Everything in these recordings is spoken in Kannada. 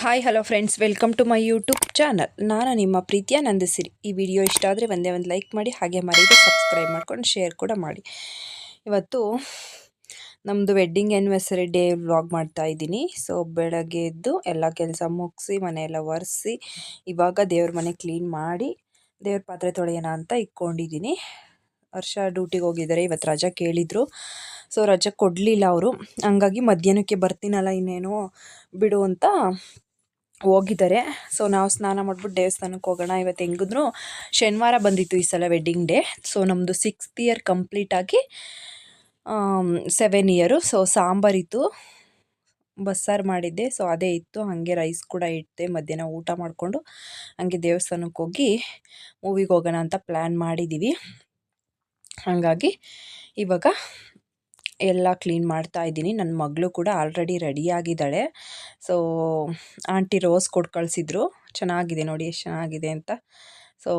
Hi hello friends welcome to my YouTube channel ನಾನು ನಿಮ್ಮ ಪ್ರೀತಿಯ ನಂದಿಸಿರಿ. ಈ ವಿಡಿಯೋ ಇಷ್ಟ ಆದರೆ ಒಂದೇ ಒಂದು ಲೈಕ್ ಮಾಡಿ, ಹಾಗೆ ಮರೀದೆ ಸಬ್ಸ್ಕ್ರೈಬ್ ಮಾಡ್ಕೊಂಡು ಶೇರ್ ಕೂಡ ಮಾಡಿ. ಇವತ್ತು ನಮ್ಮದು ವೆಡ್ಡಿಂಗ್ ಆ್ಯನಿವರ್ಸರಿ ಡೇ ವ್ಲಾಗ್ ಮಾಡ್ತಾ ಇದ್ದೀನಿ. ಸೊ ಬೆಳಗ್ಗೆ ಎದ್ದು ಎಲ್ಲ ಕೆಲಸ ಮುಗಿಸಿ, ಮನೆಯೆಲ್ಲ ಒರೆಸಿ, ಇವಾಗ ದೇವ್ರ ಮನೆ ಕ್ಲೀನ್ ಮಾಡಿ, ದೇವ್ರ ಪಾತ್ರೆ ತೊಳೆಯೋಣ ಅಂತ ಇಟ್ಕೊಂಡಿದ್ದೀನಿ. ವರ್ಷ ಡ್ಯೂಟಿಗೆ ಹೋಗಿದ್ದಾರೆ, ಇವತ್ತು ರಜಾ ಕೇಳಿದರು. ಸೊ ರಜೆ ಕೊಡಲಿಲ್ಲ ಅವರು. ಹಂಗಾಗಿ ಮಧ್ಯಾಹ್ನಕ್ಕೆ ಬರ್ತೀನಲ್ಲ ಇನ್ನೇನೋ ಬಿಡು ಅಂತ ಹೋಗಿದ್ದಾರೆ. ಸೊ ನಾವು ಸ್ನಾನ ಮಾಡ್ಬಿಟ್ಟು ದೇವಸ್ಥಾನಕ್ಕೆ ಹೋಗೋಣ. ಇವತ್ತು ಹೆಂಗಿದ್ರು, ಶನಿವಾರ ಬಂದಿತ್ತು ಈ ಸಲ ವೆಡ್ಡಿಂಗ್ ಡೇ ಸೊ ನಮ್ಮದು ಸಿಕ್ಸ್ತ್ ಇಯರ್ ಕಂಪ್ಲೀಟಾಗಿ ಸೆವೆನ್ ಇಯರು ಸೊ ಸಾಂಬಾರಿತ್ತು ಬಸ್ಸಾರು ಮಾಡಿದ್ದೆ. ಸೊ ಅದೇ ಇತ್ತು. ಹಾಗೆ ರೈಸ್ ಕೂಡ ಇಟ್ಟೆ. ಮಧ್ಯಾಹ್ನ ಊಟ ಮಾಡಿಕೊಂಡು ಹಾಗೆ ದೇವಸ್ಥಾನಕ್ಕೆ ಹೋಗಿ ಮೂವಿಗೆ ಹೋಗೋಣ ಅಂತ ಪ್ಲ್ಯಾನ್ ಮಾಡಿದ್ದೀವಿ ಹಾಗಾಗಿ ಇವಾಗ ಎಲ್ಲ ಕ್ಲೀನ್ ಮಾಡ್ತಾ ಇದ್ದೀನಿ. ನನ್ನ ಮಗಳು ಕೂಡ ಆಲ್ರೆಡಿ ರೆಡಿಯಾಗಿದ್ದಾಳೆ ಸೊ ಆಂಟಿ ರೋಸ್ ಕೊಟ್ಟು ಕಳಿಸಿದ್ರು. ಚೆನ್ನಾಗಿದೆ ನೋಡಿ ಎಷ್ಟು ಚೆನ್ನಾಗಿದೆ ಅಂತ. ಸೊ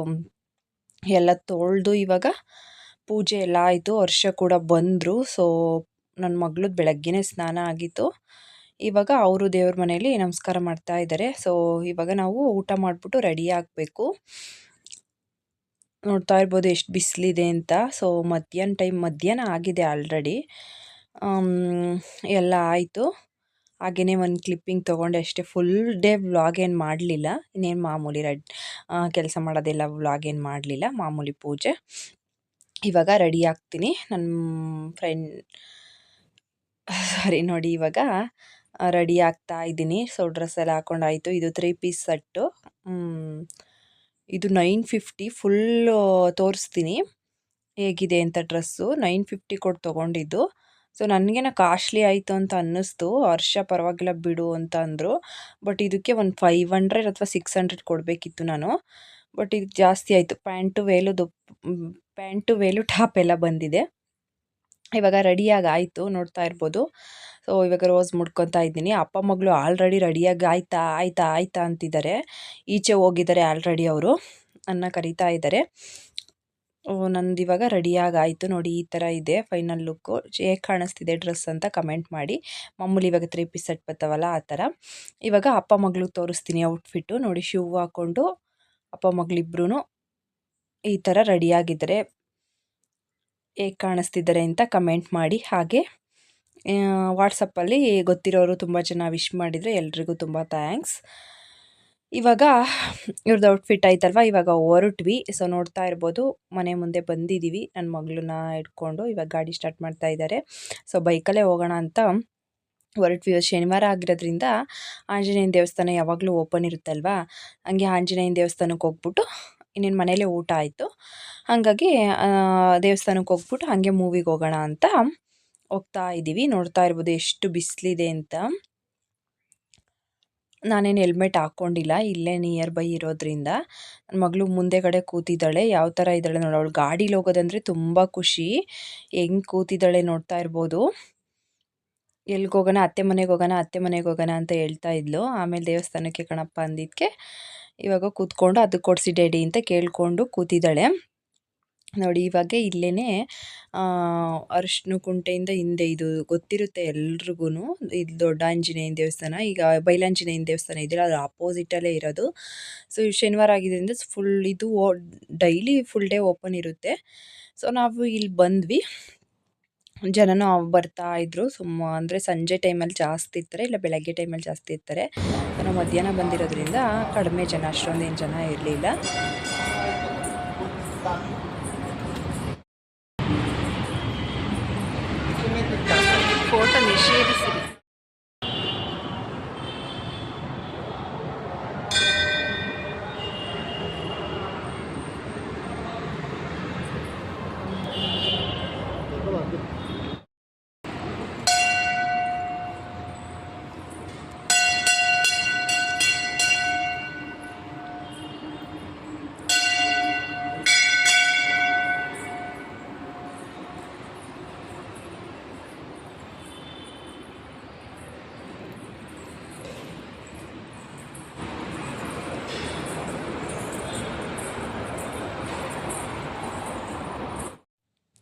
ಎಲ್ಲ ತೊಳೆದು ಇವಾಗ ಪೂಜೆ ಎಲ್ಲ ಆಯಿತು. ವರ್ಷ ಕೂಡ ಬಂದರು. ಸೊ ನನ್ನ ಮಗಳದ್ದು ಬೆಳಗ್ಗೆನೇ ಸ್ನಾನ ಆಗಿತ್ತು. ಇವಾಗ ಅವರು ದೇವ್ರ ಮನೆಯಲ್ಲಿ ನಮಸ್ಕಾರ ಮಾಡ್ತಾ ಇದ್ದಾರೆ ಸೊ ಇವಾಗ ನಾವು ಊಟ ಮಾಡಿಬಿಟ್ಟು ರೆಡಿ ಆಗಬೇಕು. ನೋಡ್ತಾ ಇರ್ಬೋದು ಎಷ್ಟು ಬಿಸಿಲಿದೆ ಅಂತ. ಸೊ ಮಧ್ಯಾಹ್ನ ಟೈಮ್ ಮಧ್ಯಾಹ್ನ ಆಗಿದೆ ಆಲ್ರೆಡಿ ಎಲ್ಲ ಆಯಿತು. ಹಾಗೆಯೇ ಒಂದು ಕ್ಲಿಪ್ಪಿಂಗ್ ತೊಗೊಂಡೆ ಅಷ್ಟೇ. ಫುಲ್ ಡೇ ವ್ಲಾಗ್ ಏನು ಮಾಡಲಿಲ್ಲ. ಇನ್ನೇನು ಮಾಮೂಲಿ ರೆಡ್ ಕೆಲಸ ಮಾಡೋದೆಲ್ಲ ವ್ಲಾಗ್ ಏನು ಮಾಡಲಿಲ್ಲ. ಮಾಮೂಲಿ ಪೂಜೆ. ಇವಾಗ ರೆಡಿ ಆಗ್ತೀನಿ. ನನ್ನ ಫ್ರೆಂಡ್ ಸಾರಿ ನೋಡಿ ಇವಾಗ ರೆಡಿ ಆಗ್ತಾ ಇದ್ದೀನಿ. ಸೊ ಡ್ರೆಸ್ ಎಲ್ಲ ಹಾಕೊಂಡಾಯಿತು ಇದು ತ್ರೀ ಪೀಸ್ ಸೆಟ್ಟು ಇದು ನೈನ್ ಫಿಫ್ಟಿ ಫುಲ್ಲು ತೋರಿಸ್ತೀನಿ. ಹೇಗಿದೆ ಅಂತ ಡ್ರೆಸ್ಸು. ನೈನ್ ಫಿಫ್ಟಿ ಕೊಟ್ಟು ತೊಗೊಂಡಿದ್ದು. ಸೊ, ನನಗೇನ ಕಾಸ್ಟ್ಲಿ ಆಯಿತು ಅಂತ ಅನ್ನಿಸ್ತು. ವರ್ಷ ಪರವಾಗಿಲ್ಲ ಬಿಡು ಅಂತ ಅಂದರು. ಬಟ್ ಇದಕ್ಕೆ ಒಂದು ಫೈವ್ ಹಂಡ್ರೆಡ್ ಅಥವಾ ಸಿಕ್ಸ್ ಹಂಡ್ರೆಡ್ ಕೊಡಬೇಕಿತ್ತು ನಾನು. ಬಟ್ ಇದು ಜಾಸ್ತಿ ಆಯಿತು. ಪ್ಯಾಂಟು ವೇಲು ದೊಪ್ ಪ್ಯಾಂಟು ವೇಲು ಟಾಪ್ ಎಲ್ಲ ಬಂದಿದೆ. ಇವಾಗ ರೆಡಿಯಾಗಿ ಆಯಿತು. ನೋಡ್ತಾ ಇರ್ಬೋದು. ಸೊ ಇವಾಗ ರೋಸ್ ಮುಡ್ಕೊತಾ ಇದ್ದೀನಿ. ಅಪ್ಪ ಮಗಳು ಆಲ್ರೆಡಿ ರೆಡಿಯಾಗಿ ಆಯ್ತಾ ಆಯ್ತಾ ಆಯ್ತಾ ಅಂತಿದ್ದಾರೆ. ಈಚೆ ಹೋಗಿದ್ದಾರೆ ಆಲ್ರೆಡಿ ಅವರು. ಅನ್ನ ಕರಿತಾ ಇದ್ದಾರೆ. ನಂದು ಇವಾಗ ರೆಡಿಯಾಗಿ ಆಯಿತು ನೋಡಿ, ಈ ಥರ ಇದೆ ಫೈನಲ್ ಲುಕ್ಕು ಹೇಗೆ ಕಾಣಿಸ್ತಿದೆ ಡ್ರೆಸ್ ಅಂತ ಕಮೆಂಟ್ ಮಾಡಿ. ಮಾಮೂಲಿ ಇವಾಗ ತ್ರೀ ಪೀಸ್ ಸೆಟ್ ಬರ್ತಾವಲ್ಲ ಆ ಥರ ಇವಾಗ ಅಪ್ಪ ಮಗಳಿಗೆ ತೋರಿಸ್ತೀನಿ ಔಟ್ಫಿಟ್ಟು ನೋಡಿ ಶೂ ಹಾಕ್ಕೊಂಡು ಅಪ್ಪ ಮಗಳಿಬ್ರು ಈ ಥರ ರೆಡಿಯಾಗಿದ್ದಾರೆ ಹೇಗೆ ಕಾಣಿಸ್ತಿದ್ದಾರೆ ಅಂತ ಕಮೆಂಟ್ ಮಾಡಿ. ಹಾಗೆ ವಾಟ್ಸಪ್ಪಲ್ಲಿ ಗೊತ್ತಿರೋರು ತುಂಬ ಜನ ವಿಶ್ ಮಾಡಿದರೆ ಎಲ್ರಿಗೂ ತುಂಬ ಥ್ಯಾಂಕ್ಸ್ ಇವಾಗ ಇವ್ರದ್ದು ಔಟ್ಫಿಟ್ ಆಯ್ತಲ್ವ? ಇವಾಗ ಹೊರಟ್ವಿ. ಸೊ ನೋಡ್ತಾ ಇರ್ಬೋದು. ಮನೆ ಮುಂದೆ ಬಂದಿದ್ದೀವಿ ನನ್ನ ಮಗಳನ್ನ ಇಟ್ಕೊಂಡು ಇವಾಗ ಗಾಡಿ ಸ್ಟಾರ್ಟ್ ಮಾಡ್ತಾ ಇದ್ದಾರೆ ಸೊ ಬೈಕಲ್ಲೇ ಹೋಗೋಣ ಅಂತ ಹೊರಟ್ವಿ. ಶನಿವಾರ ಆಗಿರೋದ್ರಿಂದ ಆಂಜನೇಯನ ದೇವಸ್ಥಾನ ಯಾವಾಗಲೂ ಓಪನ್ ಇರುತ್ತಲ್ವಾ? ಹಂಗೆ ಆಂಜನೇಯನ ದೇವಸ್ಥಾನಕ್ಕೆ ಹೋಗ್ಬಿಟ್ಟು ಇನ್ನೇನು ಮನೇಲೇ ಊಟ ಆಯಿತು. ಹಾಗಾಗಿ ದೇವಸ್ಥಾನಕ್ಕೆ ಹೋಗ್ಬಿಟ್ಟು ಹಾಗೆ ಮೂವಿಗೆ ಹೋಗೋಣ ಅಂತ ಹೋಗ್ತಾ ಇದ್ದೀವಿ. ನೋಡ್ತಾ ಇರ್ಬೋದು ಎಷ್ಟು ಬಿಸಿಲಿದೆ ಅಂತ. ನಾನೇನು ಹೆಲ್ಮೆಟ್ ಹಾಕ್ಕೊಂಡಿಲ್ಲ ಇಲ್ಲೇ ನಿಯರ್ ಬೈ ಇರೋದ್ರಿಂದ. ನನ್ನ ಮಗಳು ಮುಂದೆಗಡೆ ಕೂತಿದ್ದಾಳೆ. ಯಾವ ಥರ ಇದ್ದಾಳೆ ನೋಡಿ. ಅವಳು ಗಾಡೀಲಿ ಹೋಗೋದಂದರೆ ತುಂಬ ಖುಷಿ. ಹೆಂಗೆ ಕೂತಿದ್ದಾಳೆ ನೋಡ್ತಾ ಇರ್ಬೋದು. ಎಲ್ಗೆ ಹೋಗೋಣ? ಅತ್ತೆ ಮನೆಗೆ ಹೋಗೋಣ? ಅತ್ತೆ ಮನೆಗೆ ಹೋಗೋಣ ಅಂತ ಹೇಳ್ತಾ ಇದ್ಲು. ಆಮೇಲೆ ದೇವಸ್ಥಾನಕ್ಕೆ ಕಣಪ್ಪ ಅಂದಿದ್ದಕ್ಕೆ ಇವಾಗ ಕೂತ್ಕೊಂಡು ಅದು ಕೊಡಿಸಿ ಡ್ಯಾಡಿ ಅಂತ ಕೇಳಿಕೊಂಡು ಕೂತಿದ್ದಾಳೆ. ನೋಡಿ, ಇವಾಗ ಇಲ್ಲೇ ಅರಿಶಿನ ಕುಂಟೆಯಿಂದ ಹಿಂದೆ ಇದು ಗೊತ್ತಿರುತ್ತೆ ಎಲ್ರಿಗೂ ಇದು ದೊಡ್ಡ ಆಂಜನೇಯನ ದೇವಸ್ಥಾನ. ಈಗ ಬೈಲಾಂಜನೇಯನ ದೇವಸ್ಥಾನ ಇದೆಯಲ್ಲ ಅದು ಅಪೋಸಿಟಲ್ಲೇ ಇರೋದು. ಸೊ ಶನಿವಾರ ಆಗಿದ್ದರಿಂದ ಫುಲ್ ಇದು ಡೈಲಿ ಫುಲ್ ಡೇ ಓಪನ್ ಇರುತ್ತೆ. ಸೊ ನಾವು ಇಲ್ಲಿ ಬಂದ್ವಿ. ಜನನೂ ಬರ್ತಾ ಇದ್ರು. ಸುಮ್ಮ ಅಂದರೆ ಸಂಜೆ ಟೈಮಲ್ಲಿ ಜಾಸ್ತಿ ಇರ್ತಾರೆ, ಇಲ್ಲ ಬೆಳಗ್ಗೆ ಟೈಮಲ್ಲಿ ಜಾಸ್ತಿ ಇರ್ತಾರೆ. ನಾವು ಮಧ್ಯಾಹ್ನ ಬಂದಿರೋದ್ರಿಂದ ಕಡಿಮೆ ಜನ, ಅಷ್ಟೊಂದೇನು ಜನ ಇರಲಿಲ್ಲ. ಫೋಟೋ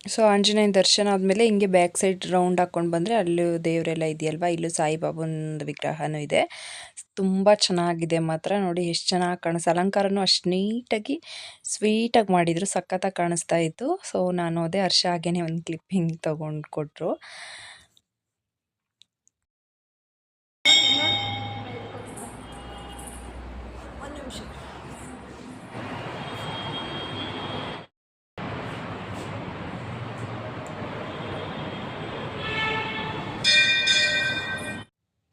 ಸೊ ಆಂಜನೇಯನ ದರ್ಶನ ಆದಮೇಲೆ ಹಿಂಗೆ ಬ್ಯಾಕ್ ಸೈಡ್ ರೌಂಡ್ ಹಾಕ್ಕೊಂಡು ಬಂದರೆ ಅಲ್ಲೂ ದೇವರೆಲ್ಲ ಇದೆಯಲ್ವಾ? ಇಲ್ಲೂ ಸಾಯಿಬಾಬನ ವಿಗ್ರಹನೂ ಇದೆ. ತುಂಬ ಚೆನ್ನಾಗಿದೆ ಮಾತ್ರ. ನೋಡಿ ಎಷ್ಟು ಚೆನ್ನಾಗಿ ಕಾಣಿಸ್ತು. ಅಲಂಕಾರನೂ ಅಷ್ಟು ನೀಟಾಗಿ ಸ್ವೀಟಾಗಿ ಮಾಡಿದರು. ಸಖತ್ತಾಗಿ ಕಾಣಿಸ್ತಾ ಇತ್ತು. ಸೊ ನಾನು ಅದೇ ಹರ್ಷ ಹಾಗೇನೆ ಒಂದು ಕ್ಲಿಪ್ಪಿಂಗ್ ತೊಗೊಂಡು ಕೊಟ್ಟರು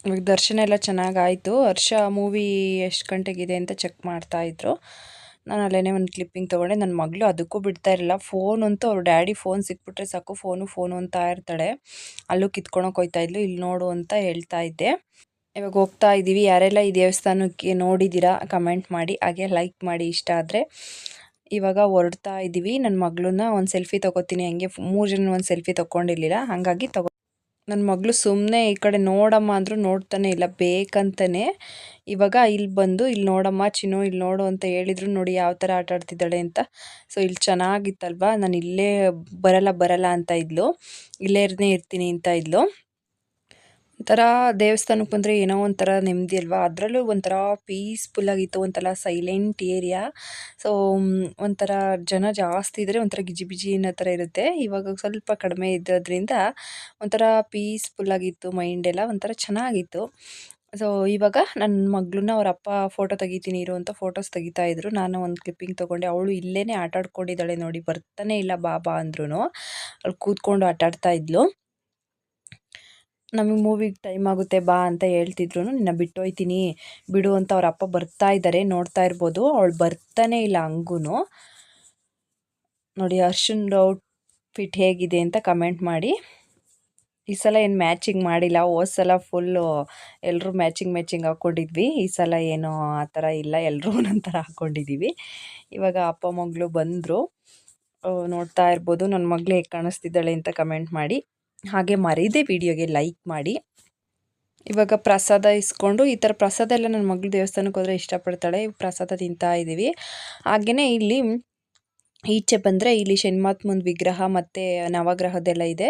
ಇವಾಗ ದರ್ಶನ ಎಲ್ಲ ಚೆನ್ನಾಗಾಯಿತು. ಹರ್ಷ ಮೂವಿ ಎಷ್ಟು ಗಂಟೆಗಿದೆ ಅಂತ ಚೆಕ್ ಮಾಡ್ತಾಯಿದ್ರು ನಾನು ಅಲ್ಲೇ ಒಂದು ಕ್ಲಿಪ್ಪಿಂಗ್ ತೊಗೊಂಡೆ. ನನ್ನ ಮಗಳು ಅದಕ್ಕೂ ಬಿಡ್ತಾ ಇರಲಿಲ್ಲ ಫೋನ್ ಅಂತೂ ಅವ್ರ ಡ್ಯಾಡಿ ಫೋನ್ ಸಿಕ್ಬಿಟ್ರೆ ಸಾಕು. ಫೋನು ಫೋನು ಅಂತ ಇರ್ತಾಳೆ. ಅಲ್ಲೂ ಕಿತ್ಕೊಳಕ್ಕೆ ಹೋಯ್ತಾ ಇದ್ಲು. ಇಲ್ಲಿ ನೋಡು ಅಂತ ಹೇಳ್ತಾ ಇದ್ದೆ. ಇವಾಗ ಹೋಗ್ತಾ ಇದ್ದೀವಿ ಯಾರೆಲ್ಲ ಈ ದೇವಸ್ಥಾನಕ್ಕೆ ನೋಡಿದ್ದೀರಾ ಕಮೆಂಟ್ ಮಾಡಿ. ಹಾಗೆ ಲೈಕ್ ಮಾಡಿ ಇಷ್ಟ ಆದರೆ. ಇವಾಗ ಹೊರಡ್ತಾ ಇದ್ದೀವಿ ನನ್ನ ಮಗಳನ್ನ ಒಂದು ಸೆಲ್ಫಿ ತೊಗೋತೀನಿ. ಹಂಗೆ ಮೂರು ಜನ ಒಂದು ಸೆಲ್ಫಿ ತೊಗೊಂಡಿರ್ಲಿಲ್ಲ ಹಾಗಾಗಿ ತಗೋ ನನ್ನ ಮಗಳು ಸುಮ್ಮನೆ ಈ ಕಡೆ ನೋಡಮ್ಮ ಅಂದರೂ ನೋಡ್ತಾನೆ ಇಲ್ಲ ಬೇಕಂತಾನೆ. ಇವಾಗ ಇಲ್ಲಿ ಬಂದು ಇಲ್ಲಿ ನೋಡಮ್ಮ ಚಿನ್ನು ಇಲ್ಲಿ ನೋಡು ಅಂತ ಹೇಳಿದ್ರು ನೋಡಿ ಯಾವ ಥರ ಆಟ ಆಡ್ತಿದ್ದಾಳೆ ಅಂತ. ಸೊ ಇಲ್ಲಿ ಚೆನ್ನಾಗಿತ್ತಲ್ವಾ? ನಾನು ಇಲ್ಲೇ ಬರಲ್ಲ ಬರಲ್ಲ ಅಂತ ಇದ್ಲು. ಇಲ್ಲೇ ಇರ್ತೀನಿ ಅಂತ ಇದ್ಲು. ಒಂಥರ ದೇವಸ್ಥಾನಕ್ಕೆ ಬಂದರೆ ಏನೋ ಒಂಥರ ನೆಮ್ಮದಿ ಅಲ್ವಾ? ಅದರಲ್ಲೂ ಒಂಥರ ಪೀಸ್ಫುಲ್ಲಾಗಿತ್ತು ಒಂಥರ ಸೈಲೆಂಟ್ ಏರಿಯಾ ಸೊ ಒಂಥರ ಜನ ಜಾಸ್ತಿ ಇದ್ದರೆ ಒಂಥರ ಗಿಜಿ ಬಿಜಿ ಅನ್ನೋ ಥರ ಇರುತ್ತೆ. ಇವಾಗ ಸ್ವಲ್ಪ ಕಡಿಮೆ ಇದ್ದೋದ್ರಿಂದ ಒಂಥರ ಪೀಸ್ಫುಲ್ಲಾಗಿತ್ತು ಎಲ್ಲ ಒಂಥರ ಚೆನ್ನಾಗಿತ್ತು. ಸೊ ಇವಾಗ ನನ್ನ ಮಗಳನ್ನ ಅವ್ರ ಅಪ್ಪ ಫೋಟೋ ತೆಗಿತೀನಿ ಇರು ಅಂತ ಫೋಟೋಸ್ ತೆಗಿತಾ ಇದ್ರು. ನಾನು ಒಂದು ಕ್ಲಿಪ್ಪಿಂಗ್ ತೊಗೊಂಡೆ. ಅವಳು ಇಲ್ಲೇ ಆಟಾಡ್ಕೊಂಡಿದ್ದಾಳೆ ನೋಡಿ. ಬರ್ತಾನೆ ಇಲ್ಲ ಬಾಬಾ ಅಂದ್ರೂ ಅವಳು ಕೂತ್ಕೊಂಡು ಆಟಾಡ್ತಾ ಇದ್ಲು. ನಮಗೆ ಮೂವಿಗೆ ಟೈಮ್ ಆಗುತ್ತೆ, ಬಾ ಅಂತ ಹೇಳ್ತಿದ್ರು ನಿನ್ನ ಬಿಟ್ಟೋಯ್ತೀನಿ, ಬಿಡು ಅಂತ ಅವ್ರ ಅಪ್ಪ ಬರ್ತಾ ಇದ್ದಾರೆ ನೋಡ್ತಾ ಇರ್ಬೋದು. ಅವಳು ಬರ್ತಾನೆ ಇಲ್ಲ ಹಂಗೂ ನೋಡಿ ಅರ್ಶನ್ ಔಟ್ಫಿಟ್ ಹೇಗಿದೆ ಅಂತ ಕಮೆಂಟ್ ಮಾಡಿ. ಈ ಸಲ ಏನು ಮ್ಯಾಚಿಂಗ್ ಮಾಡಿಲ್ಲ, ಹೋದ ಸಲ ಫುಲ್ಲು ಎಲ್ಲರೂ ಮ್ಯಾಚಿಂಗ್ ಮ್ಯಾಚಿಂಗ್ ಹಾಕ್ಕೊಂಡಿದ್ವಿ ಈ ಸಲ ಏನು ಆ ಥರ ಇಲ್ಲ ಎಲ್ಲರೂ ಒಂದೊಂದು ಥರ ಹಾಕ್ಕೊಂಡಿದ್ದೀವಿ ಇವಾಗ ಅಪ್ಪ ಮಗಳು ಬಂದರು. ನೋಡ್ತಾ ಇರ್ಬೋದು ನನ್ನ ಮಗಳು ಹೇಗೆ ಕಾಣಿಸ್ತಿದ್ದಾಳೆ ಅಂತ ಕಮೆಂಟ್ ಮಾಡಿ. ಹಾಗೆ ಮರೀದೆ ವಿಡಿಯೋಗೆ ಲೈಕ್ ಮಾಡಿ. ಇವಾಗ ಪ್ರಸಾದ ಇಸ್ಕೊಂಡು ಈ ಥರ ಪ್ರಸಾದ ಎಲ್ಲ ನನ್ನ ಮಗಳು ದೇವಸ್ಥಾನಕ್ಕೆ ಹೋದರೆ ಇಷ್ಟಪಡ್ತಾಳೆ. ಪ್ರಸಾದ ತಿಂತಾ ಇದ್ದೀವಿ ಹಾಗೆಯೇ ಇಲ್ಲಿ ಈಚೆ ಬಂದರೆ ಇಲ್ಲಿ ಶನಿಮಾತ್ಮಂದು ವಿಗ್ರಹ ಮತ್ತು ನವಗ್ರಹದೆಲ್ಲ ಇದೆ.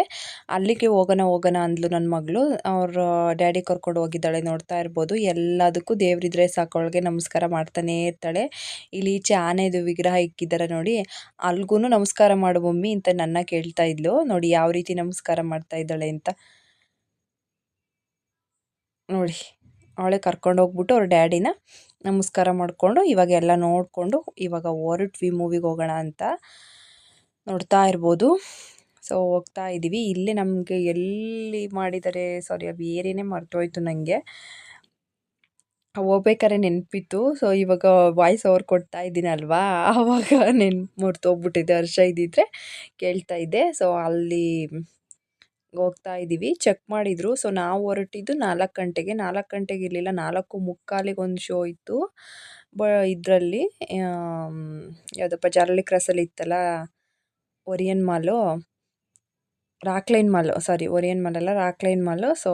ಅಲ್ಲಿಗೆ ಹೋಗೋಣ ಹೋಗೋಣ ಅಂದ್ಲು ನನ್ನ ಮಗಳು. ಅವ್ರ ಡ್ಯಾಡಿ ಕರ್ಕೊಂಡು ಹೋಗಿದ್ದಾಳೆ, ನೋಡ್ತಾ ಇರ್ಬೋದು. ಎಲ್ಲದಕ್ಕೂ ದೇವರಿದ್ರೆ ಸಾಕು. ಅವಳಿಗೆ ನಮಸ್ಕಾರ ಮಾಡ್ತಾನೇ ಇರ್ತಾಳೆ. ಇಲ್ಲಿ ಈಚೆ ಆನೆದು ವಿಗ್ರಹ ಇಕ್ಕಿದ್ದಾರೆ ನೋಡಿ. ಅಲ್ಗೂ ನಮಸ್ಕಾರ ಮಾಡು ಮಮ್ಮಿ ಅಂತ ನನ್ನ ಕೇಳ್ತಾ ಇದ್ಲು. ನೋಡಿ ಯಾವ ರೀತಿ ನಮಸ್ಕಾರ ಮಾಡ್ತಾ ಇದ್ದಾಳೆ ಅಂತ. ನೋಡಿ, ಅವಳೆ ಕರ್ಕೊಂಡು ಹೋಗ್ಬಿಟ್ಟು ಅವ್ರ ಡ್ಯಾಡಿನ ನಮಸ್ಕಾರ ಮಾಡಿಕೊಂಡು ಇವಾಗ ಎಲ್ಲ ನೋಡಿಕೊಂಡು ಇವಾಗ ಹೊರಟ್ವಿ ಮೂವಿಗೆ ಹೋಗೋಣ ಅಂತ ನೋಡ್ತಾ ಇರ್ಬೋದು. ಸೊ ಹೋಗ್ತಾ ಇದ್ದೀವಿ ಇಲ್ಲಿ ನಮಗೆ ಎಲ್ಲಿ ಮಾಡಿದ್ದಾರೆ ಸಾರಿ ಅದು ಏರಿಯೇ ಮರ್ತೋಯ್ತು ನನಗೆ ಹೋಗ್ಬೇಕಾದ್ರೆ ನೆನಪಿತ್ತು. ಸೊ ಇವಾಗ ವಾಯ್ಸ್ ಓವರ್ ಕೊಡ್ತಾ ಇದ್ದೀನಲ್ವಾ ಆವಾಗ ನೆನ್ಪು ಮರ್ತೋಗ್ಬಿಟ್ಟಿದೆ ವರ್ಷ ಇದ್ದಿದ್ರೆ ಕೇಳ್ತಾ ಇದ್ದೆ. ಸೊ ಅಲ್ಲಿ ಹೋಗ್ತಾ ಇದ್ದೀವಿ. ಚೆಕ್ ಮಾಡಿದರು. ಸೊ ನಾವು ಹೊರಟಿದ್ದು ನಾಲ್ಕು ಗಂಟೆಗೆ. ನಾಲ್ಕು ಗಂಟೆಗೆ ಇರಲಿಲ್ಲ. ನಾಲ್ಕು ಮುಕ್ಕಾಲಿಗೆ ಒಂದು ಶೋ ಇತ್ತು. ಬ, ಇದರಲ್ಲಿ ಯಾವುದಪ್ಪ ಜಾಲಹಳ್ಳಿ ಕ್ರಾಸಲ್ಲಿ ಇತ್ತಲ್ಲ? Orion mall Rockline mall sorry ಒರಿಯನ್ mall ಅಲ್ಲ? ರಾಕ್ಲೈನ್ ಮಾಲು ಸೊ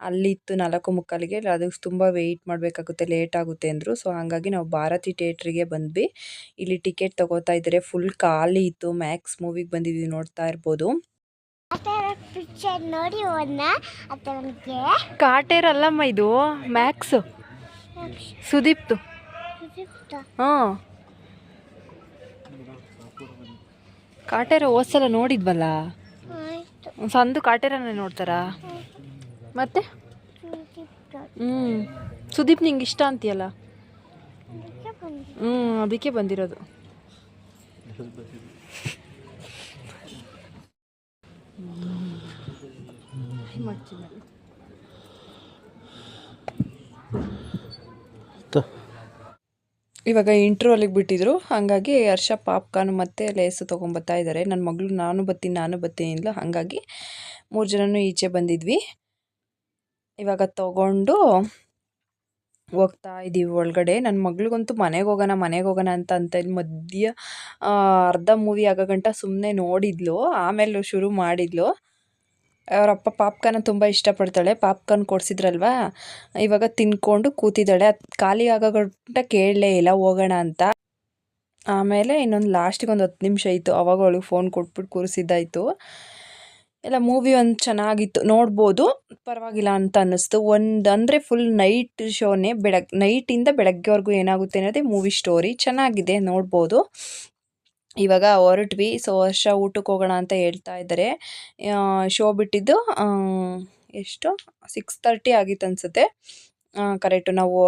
ಅಲ್ಲಿತ್ತು ನಾಲ್ಕು ಮುಕ್ಕಾಲಿಗೆ. ಅದಕ್ಕೆ ತುಂಬ ವೆಯ್ಟ್ ಮಾಡಬೇಕಾಗುತ್ತೆ. ಲೇಟ್ ಆಗುತ್ತೆ ಅಂದರು. ಸೊ ಹಾಗಾಗಿ ನಾವು ಭಾರತಿ ಥಿಯೇಟ್ರಿಗೆ ಬಂದ್ವಿ. ಇಲ್ಲಿ ಟಿಕೆಟ್ ತೊಗೋತಾ ಇದ್ದರೆ. ಫುಲ್ ಖಾಲಿ ಇತ್ತು. ಮ್ಯಾಕ್ಸ್ ಮೂವಿಗೆ ಬಂದಿದ್ದೀವಿ ನೋಡ್ತಾ ಇರ್ಬೋದು. ನೋಡಿ ಕಾಟೇರ್ ಅಲ್ಲಮ್ಮ ಇದು? ಮ್ಯಾಕ್ಸ್ ಸುದೀಪ್ತು ಹಾಂ. ಕಾಟೇರ ಹೋದ್ಸಲ ನೋಡಿದ್ವಲ್ಲ? ಸಂದು ಕಾಟೇರನೇ ನೋಡ್ತಾರಾ? ಮತ್ತೆ? ಹ್ಞೂ ಸುದೀಪ್ ನಿಂಗೆ ಇಷ್ಟ ಅಂತೀಯಲ್ಲ? ಹ್ಞೂ ಅದಕ್ಕೆ ಬಂದಿರೋದು. ಇವಾಗ ಇಂಟ್ರೂ ಅಲ್ಲಿಗೆ ಬಿಟ್ಟಿದ್ರು. ಹಾಗಾಗಿ ಹರ್ಷ ಪಾಪ್ಕಾರ್ನ್ ಮತ್ತು ಲೇಸು ತೊಗೊಂಬತ್ತಾ ಇದ್ದಾರೆ ನನ್ನ ಮಗಳು ನಾನು ಬತ್ತೀನಿ ನಾನು ಬತ್ತೀನಿ ಇಲ್ಲ ಹಾಗಾಗಿ ಮೂರು ಜನನೂ ಈಚೆ ಬಂದಿದ್ವಿ. ಇವಾಗ ತೊಗೊಂಡು ಹೋಗ್ತಾ ಇದ್ದೀವಿ ಒಳಗಡೆ. ನನ್ನ ಮಗಳಿಗಂತೂ ಮನೆಗೆ ಹೋಗೋಣ ಮನೆಗೆ ಹೋಗೋಣ ಅಂತ ಅಂತ ಇಲ್ಲಿ ಮಧ್ಯ ಅರ್ಧ ಮೂವಿ ಆಗೋ ಗಂಟ ಸುಮ್ಮನೆ ನೋಡಿದ್ಲು. ಆಮೇಲೆ ಶುರು ಮಾಡಿದ್ಲು. ಅವರಪ್ಪ ಪಾಪ್ಕಾರ್ನ ತುಂಬ ಇಷ್ಟಪಡ್ತಾಳೆ. ಪಾಪ್ಕಾರ್ನ್ ಕೊಡ್ಸಿದ್ರಲ್ವಾ? ಇವಾಗ ತಿನ್ಕೊಂಡು ಕೂತಿದ್ದಾಳೆ. ಅದು ಖಾಲಿ ಆಗೋ ಗಂಟ ಕೇಳಲೇ ಇಲ್ಲ. ಹೋಗೋಣ ಅಂತ. ಆಮೇಲೆ ಇನ್ನೊಂದು ಲಾಸ್ಟಿಗೆ ಒಂದು ಹತ್ತು ನಿಮಿಷ ಇತ್ತು ಅವಾಗ ಅವಳಿಗೆ ಫೋನ್ ಕೊಟ್ಬಿಟ್ಟು ಕೂರಿಸಿದ್ದಾಯಿತು. ಎಲ್ಲ ಮೂವಿ ಒಂದು ಚೆನ್ನಾಗಿತ್ತು. ನೋಡ್ಬೋದು. ಪರವಾಗಿಲ್ಲ ಅಂತ ಅನ್ನಿಸ್ತು. ಒಂದು ಅಂದರೆ ಫುಲ್ ನೈಟ್ ಶೋನೇ ಬೆಳಗ್ ನೈಟಿಂದ ಬೆಳಗ್ಗೆವರೆಗೂ ಏನಾಗುತ್ತೆ ಅನ್ನೋದೇ ಮೂವಿ ಸ್ಟೋರಿ ಚೆನ್ನಾಗಿದೆ. ನೋಡ್ಬೋದು. ಇವಾಗ ಹೊರಟ್ವಿ. ಸೊ ವರ್ಷ ಊಟಕ್ಕೆ ಹೋಗೋಣ ಅಂತ ಹೇಳ್ತಾ ಇದ್ದಾರೆ. ಶೋ ಬಿಟ್ಟಿದ್ದು ಎಷ್ಟು? ಸಿಕ್ಸ್ ತರ್ಟಿ ಆಗಿತ್ತು ಅನಿಸುತ್ತೆ. ಕರೆಕ್ಟು ನಾವು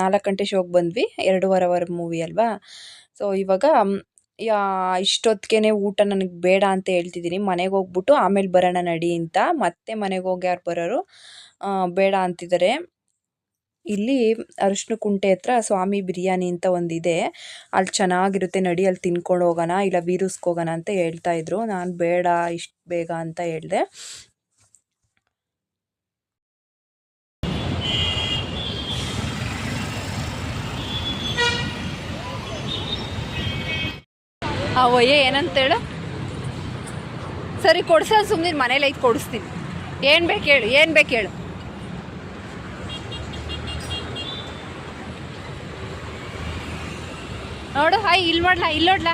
ನಾಲ್ಕು ಗಂಟೆ ಶೋಗೆ ಬಂದ್ವಿ. ಎರಡೂವರೆ ಅವರ್ ಮೂವಿ ಅಲ್ವಾ? ಸೊ ಇವಾಗ ಯಾ ಇಷ್ಟೊತ್ತಿಗೆ ಊಟ ನನಗೆ ಬೇಡ ಅಂತ ಹೇಳ್ತಿದ್ದೀನಿ. ಮನೆಗೆ ಹೋಗ್ಬಿಟ್ಟು ಆಮೇಲೆ ಬರೋಣ ನಡಿ ಅಂತ. ಮತ್ತೆ ಮನೆಗೆ ಹೋಗಿ ಯಾರು ಬರೋರು? ಬೇಡ ಅಂತಿದ್ದಾರೆ. ಇಲ್ಲಿ ಅರಶಿನ ಕುಂಟೆ ಹತ್ರ ಸ್ವಾಮಿ ಬಿರಿಯಾನಿ ಅಂತ ಒಂದಿದೆ. ಅಲ್ಲಿ ಚೆನ್ನಾಗಿರುತ್ತೆ, ನಡಿ ಅಲ್ಲಿ ತಿನ್ಕೊಂಡು ಹೋಗೋಣ, ಇಲ್ಲ ಹೋಗೋಣ ಅಂತ ಹೇಳ್ತಾ ಇದ್ರು. ನಾನು ಬೇಡ, ಇಷ್ಟು ಬೇಗ ಅಂತ ಹೇಳಿದೆ. ಆ, ಒಯ್ಯ ಏನಂತೇಳು ಸರಿ ಕೊಡ್ಸ ಸುಮ್ಮನೆ ಮನೇಲಿ ಐದು ಕೊಡಿಸ್ತೀನಿ. ಏನು ಬೇಕು ಹೇಳು, ಏನು ಬೇಕು ಹೇಳು? ನೋಡು, ಹಾಯ್, ಇಲ್ಲಿ ಮಾಡ್ಲಾ, ಇಲ್ಲಿ ನೋಡ್ಲಾ.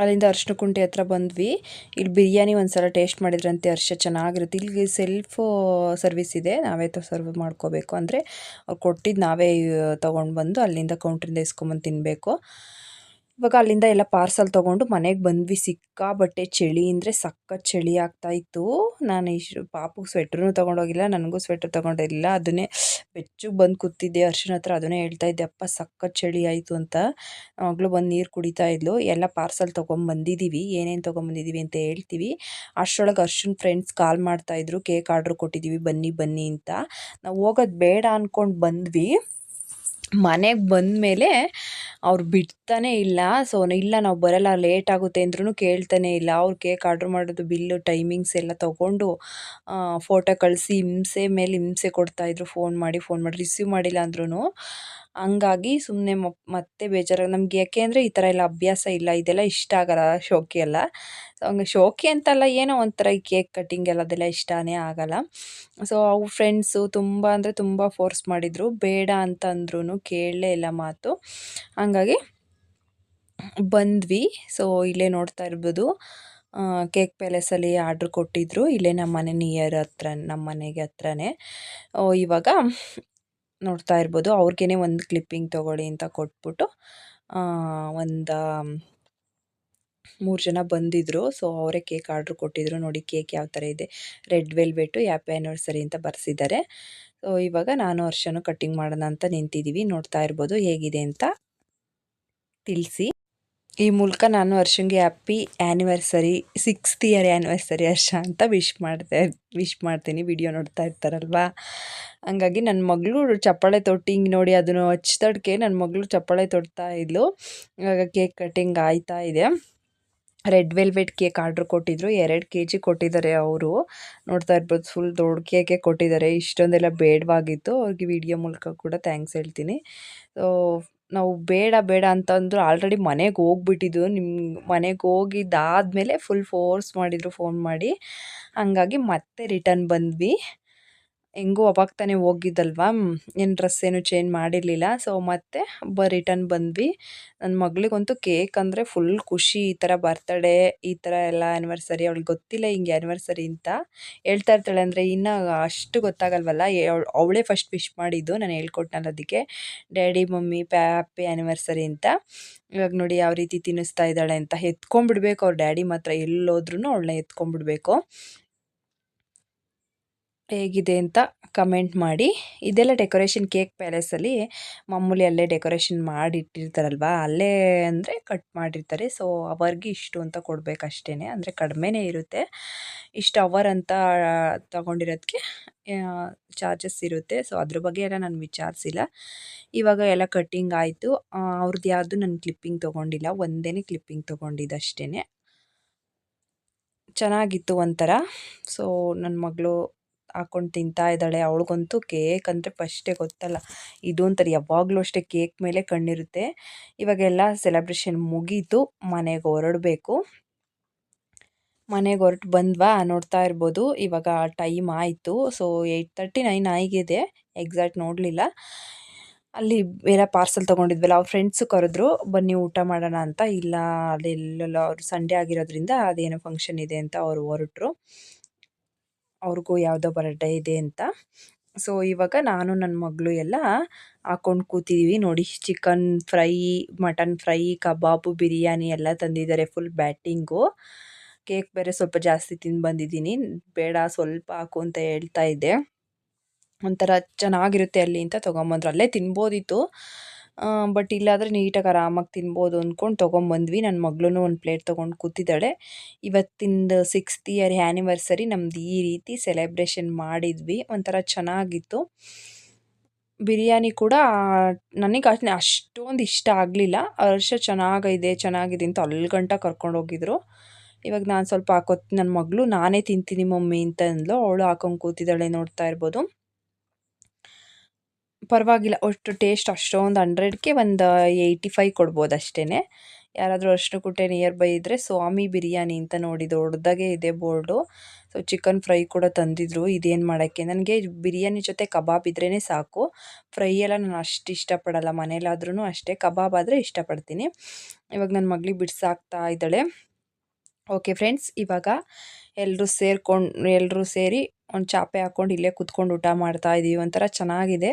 ಅಲ್ಲಿಂದ ಅರ್ಶಿನ ಕುಂಟೆ ಹತ್ರ ಬಂದ್ವಿ. ಇಲ್ಲಿ ಬಿರಿಯಾನಿ ಒಂದು ಸಲ ಟೇಸ್ಟ್ ಮಾಡಿದ್ರಂತೆ ಅರ್ಶ ಚೆನ್ನಾಗಿರುತ್ತೆ. ಇಲ್ಲಿ ಸೆಲ್ಫ್ ಸರ್ವಿಸ್ ಇದೆ, ನಾವೇ ಸರ್ವ್ ಮಾಡ್ಕೋಬೇಕು. ಅಂದರೆ ಅವ್ರು ಕೊಟ್ಟಿದ್ದು ನಾವೇ ತೊಗೊಂಡು ಬಂದು ಅಲ್ಲಿಂದ ಕೌಂಟ್ರಿಂದ ಇಸ್ಕೊಂಬಂದು ತಿನ್ನಬೇಕು ಇವಾಗ ಅಲ್ಲಿಂದ ಎಲ್ಲ ಪಾರ್ಸಲ್ ತೊಗೊಂಡು ಮನೆಗೆ ಬಂದ್ವಿ. ಸಿಕ್ಕಾಬಟ್ಟೆ ಚಳಿ ಅಂದರೆ ಸಖತ್ ಚಳಿ ಆಗ್ತಾ ಇತ್ತು. ನಾನು ಇಷ್ಟು ಪಾಪುಗೆ ಸ್ವೆಟ್ರೂ ತೊಗೊಂಡೋಗಿಲ್ಲ, ನನಗೂ ಸ್ವೆಟ್ರ್ ತೊಗೊಂಡಿಲ್ಲ ಅದನ್ನೇ ಬೆಚ್ಚಗೆ ಬಂದು ಕೂತಿದ್ದೆ. ಅರ್ಶಿನ ಹತ್ರ ಅದನ್ನೇ ಹೇಳ್ತಾ ಇದ್ದೆ, ಅಪ್ಪ, ಸಖತ್ ಚಳಿ ಆಯಿತು ಅಂತ. ಮಗಳು ಬಂದು ನೀರು ಕುಡಿತಾ ಇದ್ಲು. ಎಲ್ಲ ಪಾರ್ಸಲ್ ತೊಗೊಂಬಂದಿದ್ದೀವಿ ಏನೇನು ತೊಗೊಂಬಂದಿದ್ದೀವಿ ಅಂತ ಹೇಳ್ತೀವಿ. ಅಷ್ಟರೊಳಗೆ ಅರ್ಶಿನ ಫ್ರೆಂಡ್ಸ್ ಕಾಲ್ ಮಾಡ್ತಾಯಿದ್ರು ಕೇಕ್ ಆರ್ಡ್ರ್ ಕೊಟ್ಟಿದ್ದೀವಿ ಬನ್ನಿ ಬನ್ನಿ ಅಂತ. ನಾವು ಹೋಗೋದು ಬೇಡ ಅಂದ್ಕೊಂಡು ಬಂದ್ವಿ. ಮನೆಗೆ ಬಂದಮೇಲೆ ಅವ್ರು ಬಿಡ್ತಾನೇ ಇಲ್ಲ. ಸೊ ಇಲ್ಲ, ನಾವು ಬರಲ್ಲ ಲೇಟ್ ಆಗುತ್ತೆ ಅಂದ್ರೂ ಕೇಳ್ತಾನೆ ಇಲ್ಲ. ಅವ್ರು ಕೇಕ್ ಆರ್ಡ್ರ್ ಮಾಡೋದು ಬಿಲ್ಲು ಟೈಮಿಂಗ್ಸ್ ಎಲ್ಲ ತೊಗೊಂಡು ಫೋಟೋ ಕಳಿಸಿ, ಹಿಂಸೆ ಮೇಲೆ ಹಿಂಸೆ ಕೊಡ್ತಾಯಿದ್ರು ಫೋನ್ ಮಾಡಿ ಫೋನ್ ಮಾಡಿ ರಿಸೀವ್ ಮಾಡಿಲ್ಲ ಅಂದ್ರೂ ಹಂಗಾಗಿ ಸುಮ್ಮನೆ ಮತ್ತೆ ಬೇಜಾರಾಗಿ, ನಮ್ಗೆ ಯಾಕೆ ಅಂದರೆ ಈ ಥರ ಎಲ್ಲ ಅಭ್ಯಾಸ ಇಲ್ಲ. ಇದೆಲ್ಲ ಇಷ್ಟ ಆಗಲ್ಲ ಶೋಕಿ ಎಲ್ಲ. ಹಂಗೆ ಶೋಕಿ ಅಂತಲ್ಲ ಏನೋ ಒಂಥರ ಈ ಕೇಕ್ ಕಟ್ಟಿಂಗ್ ಎಲ್ಲ ಅದೆಲ್ಲ ಇಷ್ಟನೇ ಆಗಲ್ಲ. ಸೊ ಅವು ಫ್ರೆಂಡ್ಸು ತುಂಬ ಅಂದರೆ ತುಂಬ ಫೋರ್ಸ್ ಮಾಡಿದರು. ಬೇಡ ಅಂತ ಅಂದ್ರೂ ಕೇಳಲೇ ಇಲ್ಲ ಮಾತು. ಹಂಗಾಗಿ ಬಂದ್ವಿ. ಸೊ ಇಲ್ಲೇ ನೋಡ್ತಾ ಇರ್ಬೋದು. ಕೇಕ್ ಪ್ಯಾಲೇಸಲ್ಲಿ ಆರ್ಡ್ರ್ ಕೊಟ್ಟಿದ್ದರು ಇಲ್ಲೇ ನಮ್ಮ ಮನೆ ನಿಯರ್ ಹತ್ರ, ನಮ್ಮ ಮನೆಗೆ ಹತ್ರನೇ. ಇವಾಗ ನೋಡ್ತಾ ಇರ್ಬೋದು. ಅವ್ರಿಗೇ ಒಂದು ಕ್ಲಿಪ್ಪಿಂಗ್ ತೊಗೊಳ್ಳಿ ಅಂತ ಕೊಟ್ಬಿಟ್ಟು ಒಂದು ಮೂರು ಜನ ಬಂದಿದ್ದರು ಸೊ ಅವರೇ ಕೇಕ್ ಆರ್ಡ್ರ್ ಕೊಟ್ಟಿದ್ರು. ನೋಡಿ ಕೇಕ್ ಯಾವ ಥರ ಇದೆ. ರೆಡ್ ವೆಲ್ವೆಟು ಹ್ಯಾಪಿ ಆ್ಯನಿವರ್ಸರಿ ಅಂತ ಬರೆಸಿದ್ದಾರೆ. ಸೊ ಇವಾಗ ನಾನು ವರ್ಷನೂ ಕಟ್ಟಿಂಗ್ ಮಾಡೋಣ ಅಂತ ನಿಂತಿದ್ದೀವಿ ನೋಡ್ತಾ ಇರ್ಬೋದು ಹೇಗಿದೆ ಅಂತ. ತಿಳಿಸಿ. ಈ ಮೂಲಕ ನಾನು ಹರ್ಷಂಗೆ happy anniversary sixth year anniversary Harsha ಅಂತ ವಿಶ್ ಮಾಡಿದೆ, ವಿಶ್ ಮಾಡ್ತೀನಿ. ವಿಡಿಯೋ ನೋಡ್ತಾ ಇರ್ತಾರಲ್ವ? ಹಂಗಾಗಿ ನನ್ನ ಮಗಳು ಚಪ್ಪಾಳೆ ತೊಟ್ಟು ಹಿಂಗೆ ನೋಡಿ ಅದನ್ನು ಹಚ್ತಡ್ಕೆ ನನ್ನ ಮಗಳು ಚಪ್ಪಾಳೆ ತೊಡ್ತಾ ಇದ್ಲು. ಇವಾಗ ಕೇಕ್ ಕಟ್ಟಿಂಗ್ ಆಯ್ತಾ ಇದೆ. ರೆಡ್ ವೆಲ್ವೆಟ್ ಕೇಕ್ ಆರ್ಡ್ರ್ ಕೊಟ್ಟಿದ್ರು. ಎರಡು ಕೆ ಜಿ ಕೊಟ್ಟಿದ್ದಾರೆ ಅವರು. ನೋಡ್ತಾ ಇರ್ಬೋದು, ಫುಲ್ ದೊಡ್ಡ ಕೇಕೆ ಕೊಟ್ಟಿದ್ದಾರೆ. ಇಷ್ಟೊಂದೆಲ್ಲ ಬೇಡವಾಗಿತ್ತು. ಅವ್ರಿಗೆ ವಿಡಿಯೋ ಮೂಲಕ ಕೂಡ ಥ್ಯಾಂಕ್ಸ್ ಹೇಳ್ತೀನಿ. ಸೊ ನಾವು ಬೇಡ ಬೇಡ ಅಂತಂದ್ರು ಆಲ್ರೆಡಿ ಮನೆಗೆ ಹೋಗ್ಬಿಟ್ಟಿದ್ದು. ನಿಮ್ಮ ಮನೆಗೆ ಹೋಗಿದ್ದಾದ್ಮೇಲೆ ಫುಲ್ ಫೋರ್ಸ್ ಮಾಡಿದರು ಫೋನ್ ಮಾಡಿ. ಹಂಗಾಗಿ ಮತ್ತೆ ರಿಟರ್ನ್ ಬಂದ್ವಿ. ಹೆಂಗೂ ಅವಾಗ ತಾನೇ ಹೋಗಿದ್ದಲ್ವಾ? ಏನು ಡ್ರೆಸ್ ಏನು ಚೇಂಜ್ ಮಾಡಿರಲಿಲ್ಲ. ಸೊ ಮತ್ತೆ ಬ ರಿಟರ್ನ್ ಬಂದ್ವಿ. ನನ್ನ ಮಗಳಿಗಂತೂ ಕೇಕ್ ಅಂದರೆ ಫುಲ್ ಖುಷಿ. ಈ ಥರ ಬರ್ತಡೇ ಈ ಥರ ಎಲ್ಲ ಆ್ಯನಿವರ್ಸರಿ ಅವಳಿಗೆ ಗೊತ್ತಿಲ್ಲ ಹಿಂಗೆ ಆ್ಯನಿವರ್ಸರಿ ಅಂತ. ಹೇಳ್ತಾ ಇರ್ತಾಳೆ ಅಂದರೆ ಇನ್ನೂ ಅಷ್ಟು ಗೊತ್ತಾಗಲ್ವಲ್ಲ? ಅವಳೇ ಫಸ್ಟ್ ವಿಶ್ ಮಾಡಿದ್ದು ನಾನು ಹೇಳ್ಕೊಟ್ನಲ್ಲ ಅದಕ್ಕೆ. ಡ್ಯಾಡಿ ಮಮ್ಮಿ ಪ್ಯಾಪಿ ಆ್ಯನಿವರ್ಸರಿ ಅಂತ. ಇವಾಗ ನೋಡಿ ಯಾವ ರೀತಿ ತಿನ್ನಿಸ್ತಾ ಇದ್ದಾಳೆ ಅಂತ. ಎತ್ಕೊಂಡ್ಬಿಡ್ಬೇಕು. ಅವ್ರ ಡ್ಯಾಡಿ ಮಾತ್ರ ಎಲ್ಲೋದ್ರೂ ಅವಳನ್ನ ಎತ್ಕೊಂಡ್ಬಿಡ್ಬೇಕು. ಹೇಗಿದೆ ಅಂತ ಕಮೆಂಟ್ ಮಾಡಿ. ಇದೆಲ್ಲ ಡೆಕೋರೇಷನ್ ಕೇಕ್ ಪ್ಯಾಲೇಸಲ್ಲಿ ಮಾಮೂಲಿ ಅಲ್ಲೇ ಡೆಕೋರೇಷನ್ ಮಾಡಿಟ್ಟಿರ್ತಾರಲ್ವ? ಅಲ್ಲೇ ಅಂದರೆ ಕಟ್ ಮಾಡಿರ್ತಾರೆ. ಸೊ ಅವರ್ಗೆ ಇಷ್ಟು ಅಂತ ಕೊಡಬೇಕಷ್ಟೇ ಅಂದರೆ ಕಡಿಮೆನೇ ಇರುತ್ತೆ. ಇಷ್ಟು ಅವರ್ ಅಂತ ತಗೊಂಡಿರೋದಕ್ಕೆ ಚಾರ್ಜಸ್ ಇರುತ್ತೆ. ಸೊ ಅದ್ರ ಬಗ್ಗೆ ಎಲ್ಲ ನಾನು ವಿಚಾರಿಸಿಲ್ಲ. ಇವಾಗ ಎಲ್ಲ ಕಟ್ಟಿಂಗ್ ಆಯಿತು. ಅವ್ರದ್ದು ಯಾವುದು ನಾನು ಕ್ಲಿಪ್ಪಿಂಗ್ ತೊಗೊಂಡಿಲ್ಲ. ಒಂದೇ ಕ್ಲಿಪ್ಪಿಂಗ್ ತೊಗೊಂಡಿದ್ದು ಅಷ್ಟೇ ಚೆನ್ನಾಗಿತ್ತು ಒಂಥರ. ಸೊ ನನ್ನ ಮಗಳು ಹಾಕ್ಕೊಂಡು ತಿಂತಾ ಇದ್ದಾಳೆ. ಅವಳಿಗಂತೂ ಕೇಕ್ ಅಂದರೆ ಫಸ್ಟೇ ಗೊತ್ತಲ್ಲ. ಇದು ಅಂತಾರೆ, ಯಾವಾಗಲೂ ಅಷ್ಟೇ ಕೇಕ್ ಮೇಲೆ ಕಣ್ಣಿರುತ್ತೆ. ಇವಾಗೆಲ್ಲ ಸೆಲೆಬ್ರೇಷನ್ ಮುಗೀತು, ಮನೆಗೆ ಹೊರಡಬೇಕು. ಮನೆಗೆ ಹೊರಟು ಬಂದ್ವಾ ನೋಡ್ತಾ ಇರ್ಬೋದು. ಇವಾಗ ಟೈಮ್ ಆಯಿತು. ಸೊ ಏಯ್ಟ್ ತರ್ಟಿ ನೈನ್ ಆಗಿದೆ. ಎಕ್ಸಾಕ್ಟ್ ನೋಡಲಿಲ್ಲ. ಅಲ್ಲಿ ಬೇರೆ ಪಾರ್ಸಲ್ ತೊಗೊಂಡಿದ್ವಲ್ಲ, ಅವ್ರ ಫ್ರೆಂಡ್ಸು ಕರೆದ್ರು, ಬನ್ನಿ ಊಟ ಮಾಡೋಣ ಅಂತ. ಇಲ್ಲ ಅಲ್ಲೆಲ್ಲ ಅವರು ಸಂಡೇ ಆಗಿರೋದ್ರಿಂದ ಅದೇನೋ ಫಂಕ್ಷನ್ ಇದೆ ಅಂತ ಅವರು ಹೊರಟ್ರು. ಅವ್ರಿಗೂ ಯಾವುದೋ ಬರ್ಡೇ ಇದೆ ಅಂತ. ಸೊ ಇವಾಗ ನಾನು ನನ್ನ ಮಗಳು ಎಲ್ಲ ಹಾಕೊಂಡು ಕೂತಿದ್ದೀವಿ ನೋಡಿ. Chicken fry mutton fry kebab, biryani ಎಲ್ಲ ತಂದಿದ್ದಾರೆ ಫುಲ್ ಬ್ಯಾಟಿಂಗು ಕೇಕ್ ಬೇರೆ ಸ್ವಲ್ಪ ಜಾಸ್ತಿ ತಿಂದು ಬಂದಿದ್ದೀನಿ. ಬೇಡ, ಸ್ವಲ್ಪ ಹಾಕು ಅಂತ ಹೇಳ್ತಾ ಇದ್ದೆ. ಒಂಥರ ಚೆನ್ನಾಗಿರುತ್ತೆ ಅಲ್ಲಿ ಅಂತ ತೊಗೊಂಬಂದ್ರು. ಅಲ್ಲೇ ತಿನ್ಬೋದಿತ್ತು. ಬಟ್ ಇಲ್ಲಾದರೆ ನೀಟಾಗಿ ಆರಾಮಾಗಿ ತಿನ್ಬೋದು ಅಂದ್ಕೊಂಡು ತೊಗೊಂಬಂದ್ವಿ. ನನ್ನ ಮಗಳೂ ಒಂದು ಪ್ಲೇಟ್ ತೊಗೊಂಡು ಕೂತಿದ್ದಾಳೆ. ಇವತ್ತಿಂದು ಸಿಕ್ಸ್ತ್ ಇಯರ್ ಆ್ಯನಿವರ್ಸರಿ ನಮ್ದು ಈ ರೀತಿ ಸೆಲೆಬ್ರೇಷನ್ ಮಾಡಿದ್ವಿ. ಒಂಥರ ಚೆನ್ನಾಗಿತ್ತು. ಬಿರಿಯಾನಿ ಕೂಡ ನನಗೆ ಅಷ್ಟು ಅಷ್ಟೊಂದು ಇಷ್ಟ ಆಗಲಿಲ್ಲ. ವರ್ಷ ಚೆನ್ನಾಗಿದೆ ಚೆನ್ನಾಗಿದೆ ಅಂತ ಅಲ್ಲಿ ಗಂಟ ಕರ್ಕೊಂಡೋಗಿದ್ರು ಇವಾಗ ನಾನು ಸ್ವಲ್ಪ ಹಾಕೋತ್ ನನ್ನ ಮಗಳು ನಾನೇ ತಿಂತೀನಿ ಮಮ್ಮಿ ಅಂತ ಅಂದ್ಲು ಅವಳು ಹಾಕೊಂಡು ಕೂತಿದ್ದಾಳೆ ನೋಡ್ತಾ ಇರ್ಬೋದು. ಪರವಾಗಿಲ್ಲ, ಒಟ್ಟು ಟೇಸ್ಟ್ ಅಷ್ಟೊಂದು ಹಂಡ್ರೆಡ್ಗೆ ಒಂದು ಏಯ್ಟಿ ಫೈವ್ ಕೊಡ್ಬೋದು ಅಷ್ಟೇ ಯಾರಾದರೂ ಅಷ್ಟು ಕುಟ್ಟೆ ನಿಯರ್ ಬೈ ಇದ್ದರೆ ಸ್ವಾಮಿ ಬಿರಿಯಾನಿ ಅಂತ ನೋಡಿ ದೊಡ್ಡದಾಗೆ ಇದೆ ಬೋರ್ಡು. ಸೊ, ಚಿಕನ್ ಫ್ರೈ ಕೂಡ ತಂದಿದ್ರು, ಇದೇನು ಮಾಡೋಕ್ಕೆ? ನನಗೆ ಬಿರಿಯಾನಿ ಜೊತೆ ಕಬಾಬ್ ಇದ್ರೇ ಸಾಕು. ಫ್ರೈ ಎಲ್ಲ ನಾನು ಅಷ್ಟು ಇಷ್ಟಪಡಲ್ಲ ಮನೇಲಾದ್ರೂ ಅಷ್ಟೇ. ಕಬಾಬ್ ಆದರೆ ಇಷ್ಟಪಡ್ತೀನಿ. ಇವಾಗ ನನ್ನ ಮಗಳಿಗೆ ಬಿಡ್ಸಾಕ್ತಾ ಇದ್ದಾಳೆ. ಓಕೆ ಫ್ರೆಂಡ್ಸ್, ಇವಾಗ ಎಲ್ಲರೂ ಸೇರ್ಕೊಂಡು ಎಲ್ಲರೂ ಸೇರಿ ಒಂದು ಚಾಪೆ ಹಾಕ್ಕೊಂಡು ಇಲ್ಲೇ ಕೂತ್ಕೊಂಡು ಊಟ ಮಾಡ್ತಾ ಇದ್ದೀವಿ ಒಂಥರ ಚೆನ್ನಾಗಿದೆ.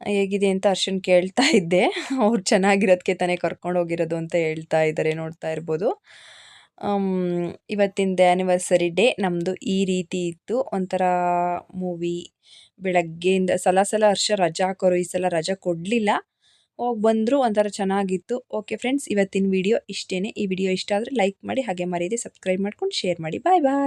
ಹೇಗಿದೆ ಅಂತ ಅರ್ಶನ್ ಕೇಳ್ತಾ ಇದ್ದೆ. ಅವ್ರು ಚೆನ್ನಾಗಿರೋದಕ್ಕೆ ತಾನೇ ಕರ್ಕೊಂಡು ಹೋಗಿರೋದು ಅಂತ ಹೇಳ್ತಾ ಇದ್ದಾರೆ, ನೋಡ್ತಾ ಇರ್ಬೋದು. ಇವತ್ತಿಂದ ಆ್ಯನಿವರ್ಸರಿ ಡೇ ನಮ್ಮದು ಈ ರೀತಿ ಇತ್ತು. ಒಂಥರ ಮೂವಿ ಬೆಳಗ್ಗೆಯಿಂದ ಸಲ ಸಲ ಹರ್ಷ ರಜಾ ಹಾಕೋರು ಈ ಸಲ ರಜಾ ಕೊಡಲಿಲ್ಲ. ಹೋಗಿ ಬಂದರೂ ಒಂಥರ ಚೆನ್ನಾಗಿತ್ತು. ಓಕೆ ಫ್ರೆಂಡ್ಸ್ ಇವತ್ತಿನ ವಿಡಿಯೋ ಇಷ್ಟೇ ಈ ವಿಡಿಯೋ ಇಷ್ಟ ಆದರೆ ಲೈಕ್ ಮಾಡಿ, ಹಾಗೆ ಮರೀದೆ ಸಬ್ಸ್ಕ್ರೈಬ್ ಮಾಡ್ಕೊಂಡು ಶೇರ್ ಮಾಡಿ. ಬಾಯ್ ಬಾಯ್